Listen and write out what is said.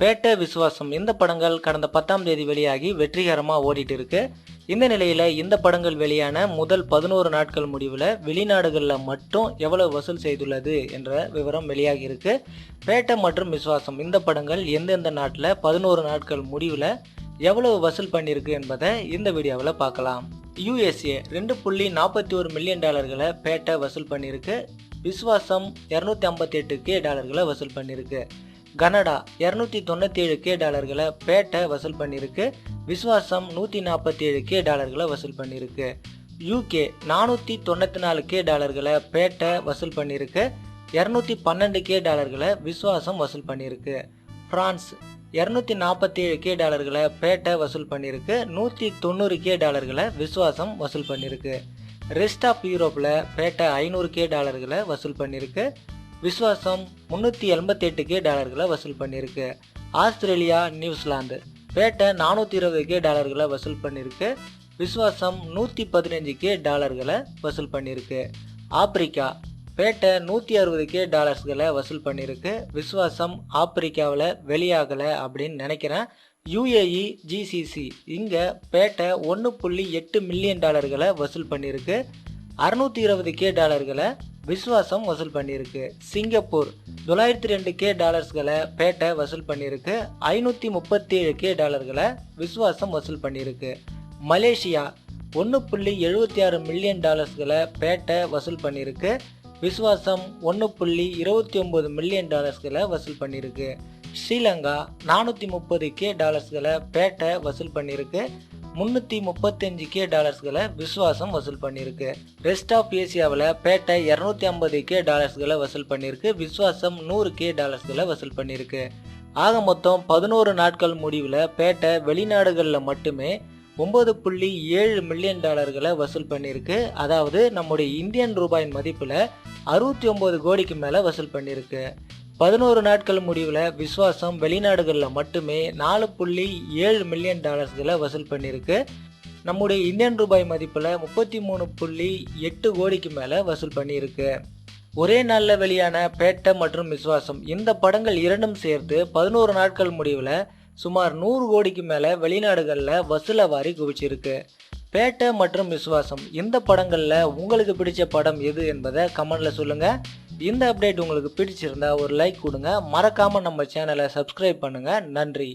பேட்ட விசுவாசம். இந்த படங்கள் கடந்த பத்தாம் தேதி வெளியாகி வெற்றிகரமாக ஓடிட்டு இருக்கு. இந்த நிலையில் இந்த படங்கள் வெளியான முதல் பதினோரு நாட்கள் முடிவில் வெளிநாடுகளில் மட்டும் எவ்வளவு வசூல் செய்துள்ளது என்ற விவரம் வெளியாகி இருக்கு. பேட்டை மற்றும் விசுவாசம். இந்த படங்கள் எந்தெந்த நாட்டில் பதினோரு நாட்கள் முடிவில் எவ்வளவு வசூல் பண்ணியிருக்கு என்பதை இந்த வீடியோவில் பார்க்கலாம். யூஎஸ்ஏ ரெண்டு புள்ளி நாற்பத்தி ஒரு மில்லியன் டாலர்களை பேட்டை வசூல் பண்ணியிருக்கு. விஸ்வாசம் இரநூத்தி ஐம்பத்தி எட்டு கே டாலர்களை வசூல் பண்ணியிருக்கு. கனடா இரநூத்தி தொண்ணூற்றி ஏழு கே டாலர்களை பேட்டை வசூல் பண்ணியிருக்கு. விஸ்வாசம் நூற்றி நாற்பத்தி ஏழு கே டாலர்களை வசூல் பண்ணியிருக்கு. யூகே நானூற்றி தொண்ணூற்றி நாலு கே டாலர்களை பேட்டை வசூல் பண்ணியிருக்கு. இரநூத்தி பன்னெண்டு கே டாலர்களை விஸ்வாசம் வசூல் பண்ணியிருக்கு. ஃப்ரான்ஸ் இரநூத்தி நாற்பத்தி ஏழு கே டாலர்களை பேட்டை வசூல் பண்ணியிருக்கு. நூற்றி தொண்ணூறு கே டாலர்களை விஸ்வாசம் வசூல் பண்ணியிருக்கு. ரெஸ்ட் ஆஃப் யூரோப்பில் பேட்டை ஐநூறு கே டாலர்களை வசூல் பண்ணியிருக்கு. விஸ்வாசம் முந்நூற்றி எண்பத்தி எட்டு கே டாலர்களை வசூல் பண்ணியிருக்கு. Australia New Zealand. பேட்டை நானூற்றி இருபது கே டாலர்களை வசூல் பண்ணியிருக்கு. விஸ்வாசம் நூற்றி பதினஞ்சு கே டாலர்களை வசூல் பண்ணியிருக்கு. ஆப்பிரிக்கா. பேட்டை நூற்றி அறுபது கே டாலர்ஸ்களை வசூல் பண்ணியிருக்கு. விஸ்வாசம் ஆப்பிரிக்காவில் வெளியாகலை அப்படின்னு நினைக்கிறேன். யுஏஇ ஜிசிசி இங்கே பேட்டை ஒன்று புள்ளி எட்டு மில்லியன் டாலர்களை வசூல் பண்ணியிருக்கு. அறுநூற்றி இருபது கே டாலர்களை விஸ்வாசம் வசூல் பண்ணியிருக்கு. சிங்கப்பூர் தொள்ளாயிரத்தி ரெண்டு கே டாலர்ஸ்களை பேட்டை வசூல் பண்ணியிருக்கு. ஐநூற்றி முப்பத்தி ஏழு கே டாலர்களை விஸ்வாசம் வசூல் பண்ணியிருக்கு. மலேசியா ஒன்று புள்ளி எழுபத்தி ஆறு மில்லியன் டாலர்ஸ்களை பேட்டை வசூல் பண்ணியிருக்கு. விஸ்வாசம் ஒன்று புள்ளி இருபத்தி ஒம்பது மில்லியன் டாலர்ஸ்களை வசூல் பண்ணியிருக்கு. ஸ்ரீலங்கா நானூற்றி முப்பது கே டாலர்ஸ்களை பேட்டை வசூல் பண்ணியிருக்கு. முந்நூற்றி முப்பத்தஞ்சு கே டாலர்ஸ்களை விஸ்வாசம் வசூல் பண்ணியிருக்கு. ரெஸ்ட் ஆஃப் ஏசியாவில் பேட்டை இரநூத்தி ஐம்பது கே டாலர்ஸ்களை வசூல் பண்ணியிருக்கு. விஸ்வாசம் நூறு கே டாலர்ஸ்களை வசூல் பண்ணியிருக்கு. ஆக மொத்தம் பதினோரு நாட்கள் முடிவில் பேட்டை வெளிநாடுகளில் மட்டுமே ஒம்பது புள்ளி ஏழு மில்லியன் டாலர்களை வசூல் பண்ணியிருக்கு. அதாவது நம்முடைய இந்தியன் ரூபாயின் மதிப்பில் அறுபத்தி ஒம்பது கோடிக்கு மேலே வசூல் பண்ணியிருக்கு. பதினோரு நாட்கள் முடிவில் விஸ்வாசம் வெளிநாடுகளில் மட்டுமே நாலு புள்ளி ஏழு மில்லியன் டாலர்ஸ்களை வசூல் பண்ணியிருக்கு. நம்முடைய இந்தியன் ரூபாய் மதிப்பில் முப்பத்தி மூணு புள்ளி எட்டு கோடிக்கு மேலே வசூல் பண்ணியிருக்கு. ஒரே நாளில் வெளியான பேட்டை மற்றும் விஸ்வாசம் இந்த படங்கள் இரண்டும் சேர்த்து பதினோரு நாட்கள் முடிவில் சுமார் நூறு கோடிக்கு மேலே வெளிநாடுகளில் வசூலை வாரி குவிச்சிருக்கு. பேட்டை மற்றும் விஸ்வாசம் இந்த படங்களில் உங்களுக்கு பிடிச்ச படம் எது என்பதை கமெண்டில் சொல்லுங்கள் இந்த அப்டேட் உங்களுக்கு பிடிச்சிருந்தா ஒரு லைக் கொடுங்க. மறக்காமல் நம்ம சேனலை சப்ஸ்கிரைப் பண்ணுங்கள் நன்றி.